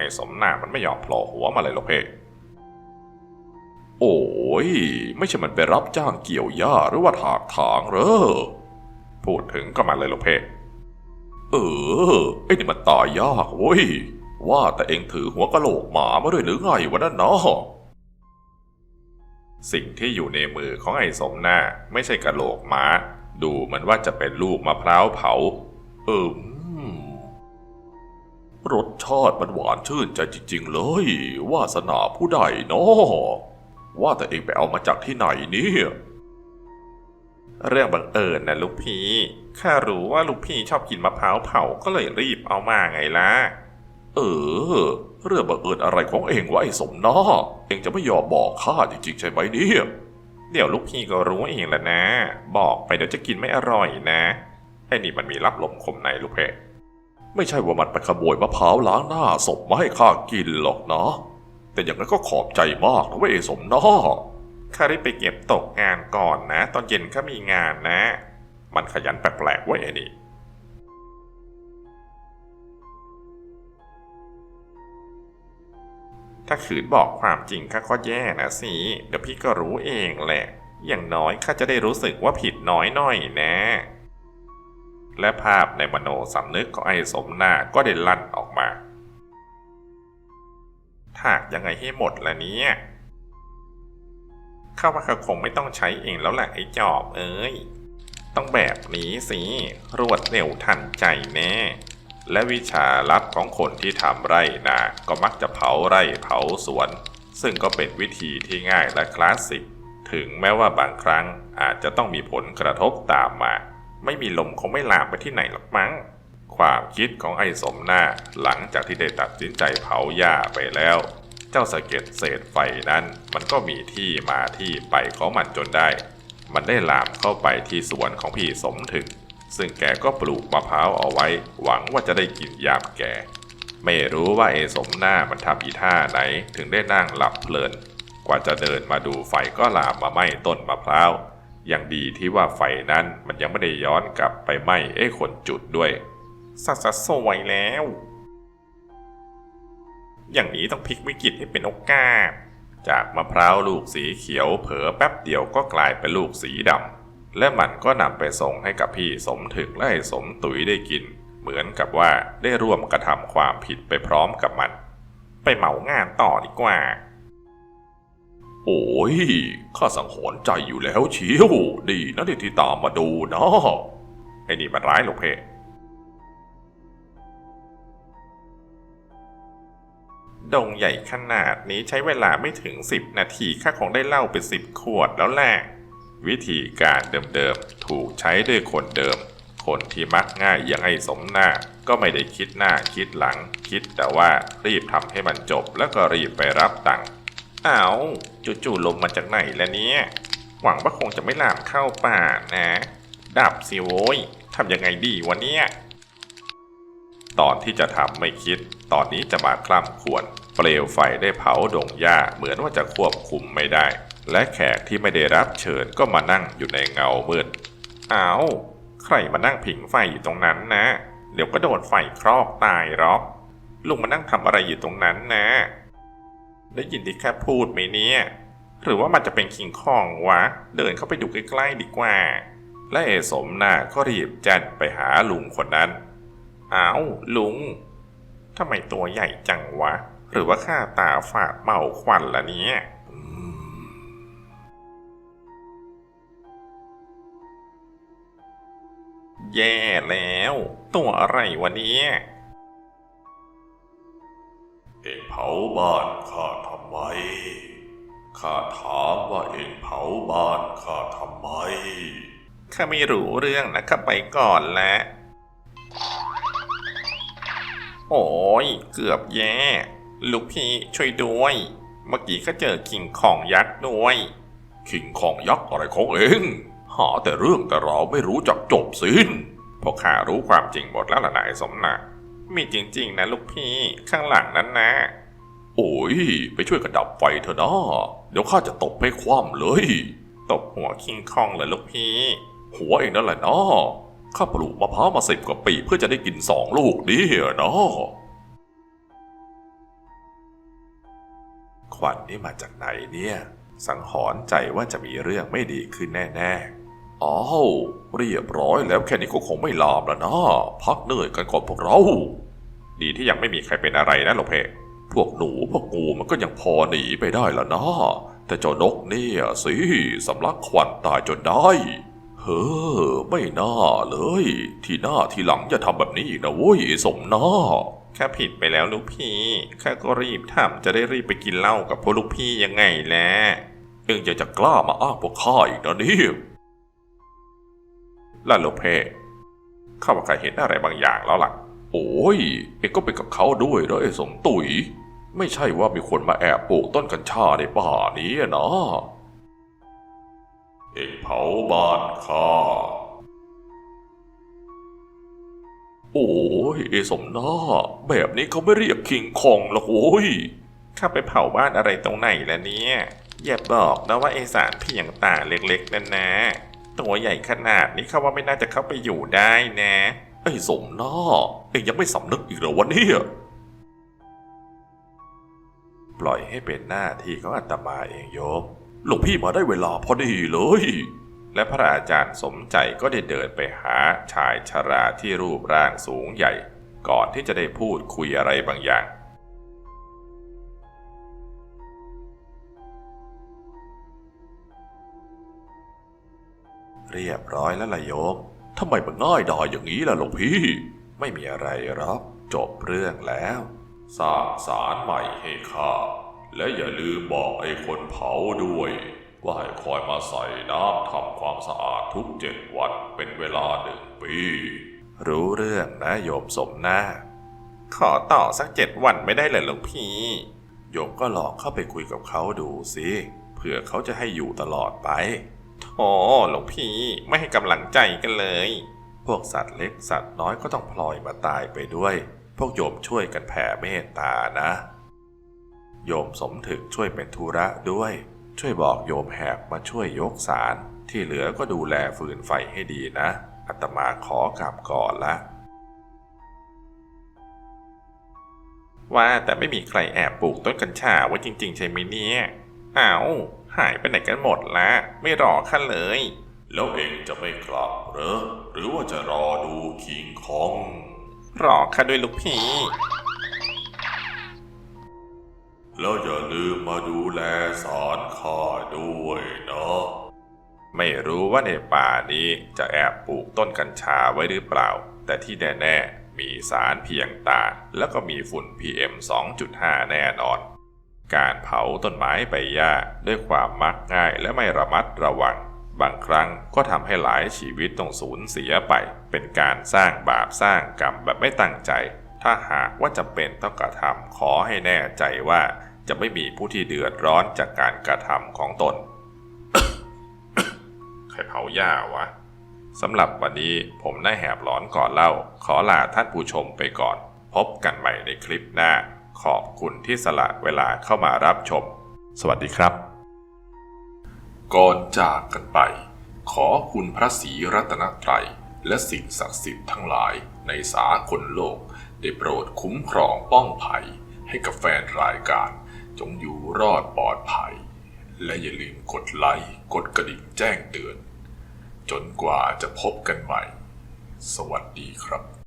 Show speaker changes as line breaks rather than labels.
ไอ้สมหน้ามันไม่ยอมโผล่หัวมาเลยหรอกเพ่โอ้ย ไม่ใช่มันไปรับจ้างเกี่ยวหญ้าหรือว่าถากถางเหรอ พูดถึงก็มาเลยหรอกเพ่เออ ไอ้นี่มันตายยากเว้ย ว่าแต่เองถือหัวกะโหลกหมามาด้วยหรือไงวะนั่นเนาะสิ่งที่อยู่ในมือของไอ้สมหน้า ไม่ใช่กะโหลกหมา ดูเหมือนว่าจะเป็นลูกมะพร้าวเผา เออม รสชาติมันหวานชื่นใจจริงๆเลย วาสนาผู้ใดเนาะว่าแต่เองไปเอามาจากที่ไหนเนี่ย เรื่องบังเอิญนะลูกพี่ ข้ารู้ว่าลูกพี่ชอบกินมะพร้าวเผาก็เลยรีบเอามาไงล่ะ เออ เรื่องบังเอิญอะไรของเองวะไอ้สมนาเองจะไม่ยอมบอกข้าจริงๆใช่ไหมเนี่ย เดี๋ยวลูกพี่ก็รู้เองแหละนะ บอกไปเดี๋ยวจะกินไม่อร่อยนะไอ้นี่มันมีรับลมคมในลูกเพ ไม่ใช่ว่ามันไปขโมยมะพร้าวล้างหน้าศพมาให้ข้ากินหรอกนะ แต่อย่างนั้นก็ขอบใจมากนะเว้ยไอ้สมนาข้าได้ไปเก็บตกงานก่อนนะ ตอนเย็นข้ามีงานนะ มันขยันแปลกๆเว้ยไอ้นี่ถ้าขืนบอกความจริงข้าก็แย่นะสิ เดี๋ยวพี่ก็รู้เองแหละ อย่างน้อยข้าจะได้รู้สึกว่าผิดน้อยหน่อยนะ และภาพในมโนสำนึกของไอ้สมนาก็ได้ลั่นออกมา ถากยังไงให้หมดละเนี่ยข้าว่าข้าคงไม่ต้องใช้เองแล้วแหละไอ้จอบเอ้ย ต้องแบบนี้สิ รวดเร็วทันใจแน่ และวิชาลับของคนที่ทำไร่นาก็มักจะเผาไร่เผาสวน ซึ่งก็เป็นวิธีที่ง่ายและคลาสสิก ถึงแม้ว่าบางครั้งอาจจะต้องมีผลกระทบตามมา ไม่มีลมคงไม่ลามไปที่ไหนหรอกมั้ง ความคิดของไอ้สมหน้าหลังจากที่ได้ตัดสินใจเผาหญ้าไปแล้ว เจ้าสะเก็ดเศษไฟนั้น มันก็มีที่มาที่ไปของมันจนได้ มันได้ลามเข้าไปที่สวนของพี่สมถึง ซึ่งแกก็ปลูกมะพร้าวเอาไว้ หวังว่าจะได้กินยามแก่ไม่รู้ว่าเอสมหน้ามันทำอีท่าไหนถึงได้นั่งหลับเพลิน กว่าจะเดินมาดูไฟก็ลามมาไหม้ต้นมะพร้าว อย่างดีที่ว่าไฟนั้นมันยังไม่ได้ย้อนกลับไปไหม้เอ้คนจุดด้วย สัสสวยแล้ว อย่างนี้ต้องพลิกวิกฤตให้เป็นโอกาส จากมะพร้าวลูกสีเขียวเผลอแป๊บเดียวก็กลายเป็นลูกสีดำ และมันก็นำไปส่งให้กับพี่สมถึกและให้สมตุ๋ยได้กิน เหมือนกับว่าได้ร่วมกระทำความผิดไปพร้อมกับมัน ไปเหมางานต่อดีกว่า โอ้ย ข้าสังหรณ์ใจอยู่แล้วเชียว ดีนะที่ตามมาดูนะไอ้นี่มันร้ายลูกเพดงใหญ่ขนาดนี้ใช้เวลาไม่ถึง10นาทีข้าคงได้เหล้าเป็นสิบขวดแล้วแหละวิธีการเดิมๆ ถูกใช้ด้วยคนเดิม คนที่มักง่ายอย่างไอ้สมหน้า ก็ไม่ได้คิดหน้าคิดหลัง คิดแต่ว่ารีบทำให้มันจบแล้วก็รีบไปรับตังค์ อ้าวจู่ๆลมมาจากไหนแล้วเนี่ย หวังว่าคงจะไม่ลามเข้าป่านะดับสิโว้ยทำยังไงดีวะเนี่ย ตอนที่จะทำไม่คิด ตอนนี้จะมาคล่ำควรเปลวไฟได้เผาดงหญ้าเหมือนว่าจะควบคุมไม่ได้ และแขกที่ไม่ได้รับเชิญก็มานั่งอยู่ในเงามืดอ้าวใครมานั่งผิงไฟอยู่ตรงนั้นนะ เดี๋ยวก็โดนไฟครอกตายหรอกลุงมานั่งทำอะไรอยู่ตรงนั้นนะ ได้ยินที่แค่พูดไหมเนี่ย หรือว่ามันจะเป็นคิงคองวะ เดินเข้าไปดูใกล้ๆดีกว่า และเอสมน้าก็รีบจ้นไปหาลุงคนนั้น อ้าวลุงทำไมตัวใหญ่จังวะ หรือว่าข้าตาฝาดเมาควันละเนี่ยแย่แล้ว ตัวอะไรวะเนี่ยาบ้านข้าทำไม ข้าถามว่าเองเผาบ้านข้าทำไม ข้าไม่รู้เรื่องนะข้าไปก่อนแล้ว โอ้ยเกือบแย่ ลูกพี่ช่วยด้วย เมื่อกี้ก็เจอคิงของยักษ์ด้วยคิงของยักษ์อะไรของเองหาแต่เรื่องแต่เราไม่รู้จักจบสิ้นเพราะข้ารู้ความจริงหมดแล้วล่ะนายสมนะมีจริงๆนะลูกพี่ข้างหลังนั้นนะ โอ้ย ไปช่วยกันดับไฟเถอะนะ เดี๋ยวข้าจะตบให้คว่ำเลย ตบหัวคิงคองเลยลูกพี่ หัวเองนั่นแหละนะข้าปลูกมะพร้าวมาสิบกว่าปีเพื่อจะได้กินสองลูกนี่เนาะวันนี่มาจากไหนเนี่ย สังหรณ์ใจว่าจะมีเรื่องไม่ดีขึ้นแน่ๆอ้าวเรียบร้อยแล้วแค่นี้ก็คงไม่ลามแล้วนะ พักเหนื่อยกันก่อนพวกเรา ดีที่ยังไม่มีใครเป็นอะไรนะหลวงเพ พวกหนูพวกงูมันก็ยังพอหนีไปได้ละนะแต่เจ้านกเนี่ยสิสำลักควันตายจนได้ เฮ้อไม่น่าเลย ที่หน้าทีหลังอย่าทำแบบนี้อีกนะเว้ยสมหน้าแค่ผิดไปแล้วลูกพี่ข้าก็รีบทำจะได้รีบไปกินเหล้ากับพวกลูกพี่ยังไงแหละเอ็งจะจะกล้ามาอ้างพวกข้าอีกนะเนี่ยล่ะลูกเพข้าว่าข้าเห็นอะไรบางอย่างแล้วล่ะ โอ้ย เอ็งก็ไปกับเขาด้วยเหรอไอ้สมตุ๋ยไม่ใช่ว่ามีคนมาแอบปลูกต้นกัญชาในป่านี้นะเอ็งเผาบ้านข้าโอ้ยไอ้สมนาแบบนี้เขาไม่เรียกคิงคองหรอกโว้ยข้าไปเผาบ้านอะไรตรงไหนล่ะเนี่ย อย่าบอกนะว่าไอสารเพียงตาเล็กๆนั่นนะ ตัวใหญ่ขนาดนี้ข้าว่าไม่น่าจะเข้าไปอยู่ได้นะ ไอ้สมหน้าเอ็งยังไม่สำนึกอีกเหรอวะเนี่ยปล่อยให้เป็นหน้าที่ของอาตมาเองโยมหลวงพี่มาได้เวลาพอดีเลย และพระอาจารย์สมใจก็ได้เดินไปหาชายชราที่รูปร่างสูงใหญ่ ก่อนที่จะได้พูดคุยอะไรบางอย่างเรียบร้อยแล้วล่ะโยม ทำไมมันง่ายดายอย่างนี้ล่ะหลวงพี่ ไม่มีอะไรหรอกจบเรื่องแล้ว สร้างสารใหม่ให้ข้า และอย่าลืมบอกไอ้คนเผาด้วย ว่าให้คอยมาใส่น้ำทำความสะอาดทุกเจ็ดวันเป็นเวลาหนึ่งปี รู้เรื่องนะโยมสมหน้า ขอต่อสักเจ็ดวันไม่ได้เลยหลวงพี่โยมก็ลองเข้าไปคุยกับเขาดูสิเผื่อเขาจะให้อยู่ตลอดไป โธ่หลวงพี่ไม่ให้กำลังใจกันเลย พวกสัตว์เล็กสัตว์น้อยก็ต้องพลอยมาตายไปด้วย พวกโยมช่วยกันแผ่เมตตานะ โยมสมถึกช่วยเป็นธุระด้วย ช่วยบอกโยมแหกมาช่วยยกสาร ที่เหลือก็ดูแลฟืนไฟให้ดีนะอาตมาขอกลับก่อนละว่าแต่ไม่มีใครแอบปลูกต้นกัญชาไว้จริง ๆ ใช่ไหมเนี่ย อ้าวหายไปไหนกันหมดละไม่รอข้าเลย แล้วเองจะไม่กลับเหรอ หรือว่าจะรอดูคิงคอง รอข้าด้วยลูกพี่ แล้วอย่าลืมมาดูแลสารข้าด้วยเนาะ ไม่รู้ว่าในป่านี้จะแอบปลูกต้นกัญชาไว้หรือเปล่า แต่ที่แน่ ๆ มีสารเพียงตา แล้วก็มีฝุ่น PM 2.5 แน่นอน การเผาต้นไม้ใบหญ้าด้วยความมักง่ายและไม่ระมัดระวัง บางครั้งก็ทำให้หลายชีวิตต้องสูญเสียไป เป็นการสร้างบาปสร้างกรรมแบบไม่ตั้งใจ ถ้าหากว่าจะเป็นต้องกระทำขอให้แน่ใจว่าจะไม่มีผู้ที่เดือดร้อนจากการกระทำของตน ใครเผาหญ้าวะสำหรับวันนี้ผมได้แหบหลอนก่อนเล่า ขอลาท่านผู้ชมไปก่อน พบกันใหม่ในคลิปหน้า ขอบคุณที่สละเวลาเข้ามารับชม สวัสดีครับ ก่อนจากกันไป ขอคุณพระศรีรัตนตรัยและสิ่งศักดิ์สิทธิ์ทั้งหลายในสากลโลก ได้โปรดคุ้มครองป้องภัย ให้กับแฟนรายการ จงอยู่รอดปลอดภัย และอย่าลืมกดไลค์กดกระดิ่งแจ้งเตือน จนกว่าจะพบกันใหม่ สวัสดีครับ